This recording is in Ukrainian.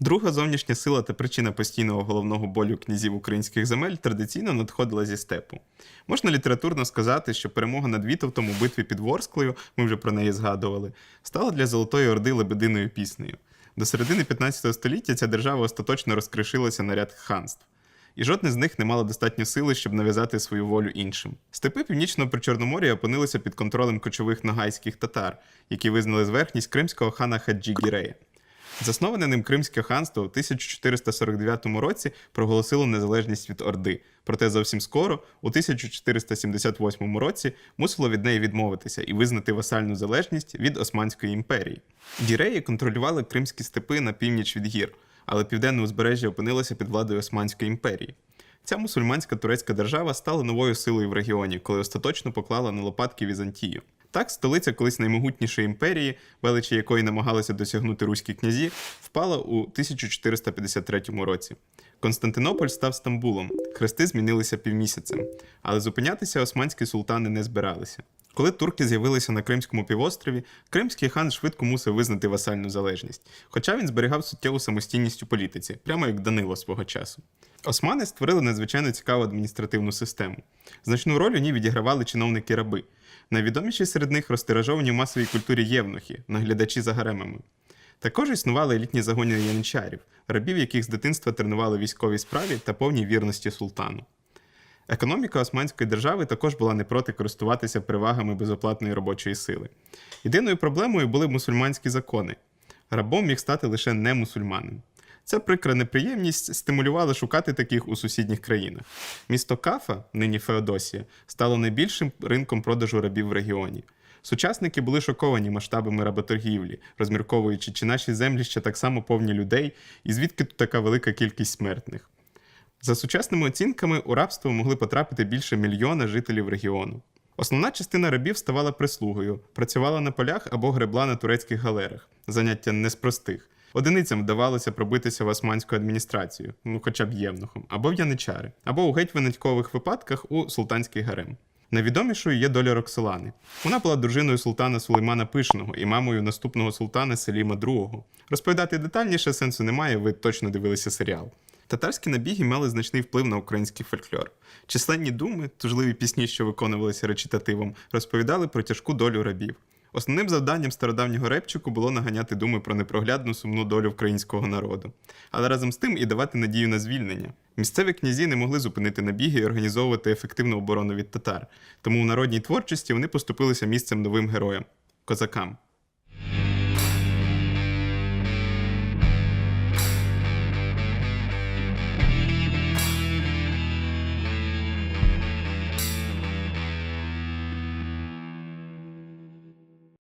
Друга зовнішня сила та причина постійного головного болю князів українських земель традиційно надходила зі степу. Можна літературно сказати, що перемога над Вітовтом у битві під Ворсклою, ми вже про неї згадували, стала для Золотої Орди лебединою піснею. До середини 15 століття ця держава остаточно розкришилася на ряд ханств. І жодне з них не мало достатньо сили, щоб нав'язати свою волю іншим. Степи північного причорномор'я опинилися під контролем кочових нагайських татар, які визнали зверхність кримського хана Хаджі Гірея. Засноване ним Кримське ханство в 1449 році проголосило незалежність від Орди, проте зовсім скоро, у 1478 році, мусило від неї відмовитися і визнати васальну залежність від Османської імперії. Гіреї контролювали кримські степи на північ від гір, але південне узбережжя опинилося під владою Османської імперії. Ця мусульманська турецька держава стала новою силою в регіоні, коли остаточно поклала на лопатки Візантію. Так, столиця колись наймогутнішої імперії, величі якої намагалися досягнути руські князі, впала у 1453 році. Константинополь став Стамбулом, хрести змінилися півмісяцем, але зупинятися османські султани не збиралися. Коли турки з'явилися на Кримському півострові, кримський хан швидко мусив визнати васальну залежність, хоча він зберігав суттєву самостійність у політиці, прямо як Данило свого часу. Османи створили надзвичайно цікаву адміністративну систему. Значну роль у ній відігравали чиновники раби. Найвідоміші серед них розтиражовані в масовій культурі євнухи, наглядачі за гаремами. Також існували елітні загони яничарів, рабів, яких з дитинства тренували військовій справі та повній вірності султану. Економіка Османської держави також була не проти користуватися перевагами безоплатної робочої сили. Єдиною проблемою були мусульманські закони. Рабом міг стати лише не мусульманин. Ця прикра неприємність стимулювала шукати таких у сусідніх країнах. Місто Кафа, нині Феодосія, стало найбільшим ринком продажу рабів в регіоні. Сучасники були шоковані масштабами работоргівлі, розмірковуючи, чи наші землі ще так само повні людей, і звідки тут така велика кількість смертних. За сучасними оцінками, у рабство могли потрапити більше мільйона жителів регіону. Основна частина рабів ставала прислугою, працювала на полях або гребла на турецьких галерах, заняття не з простих. Одиницям вдавалося пробитися в османську адміністрацію, ну хоча б євнухом, або в яничари, або у геть виняткових випадках у султанський гарем. Найвідомішою є доля Роксолани. Вона була дружиною султана Сулеймана Пишного і мамою наступного султана Селіма II. Розповідати детальніше сенсу немає, ви точно дивилися серіал. Татарські набіги мали значний вплив на український фольклор. Численні думи, тужливі пісні, що виконувалися речитативом, розповідали про тяжку долю рабів. Основним завданням стародавнього репчику було наганяти думи про непроглядну сумну долю українського народу, але разом з тим і давати надію на звільнення. Місцеві князі не могли зупинити набіги і організовувати ефективну оборону від татар, тому в народній творчості вони поступилися місцем новим героям козакам.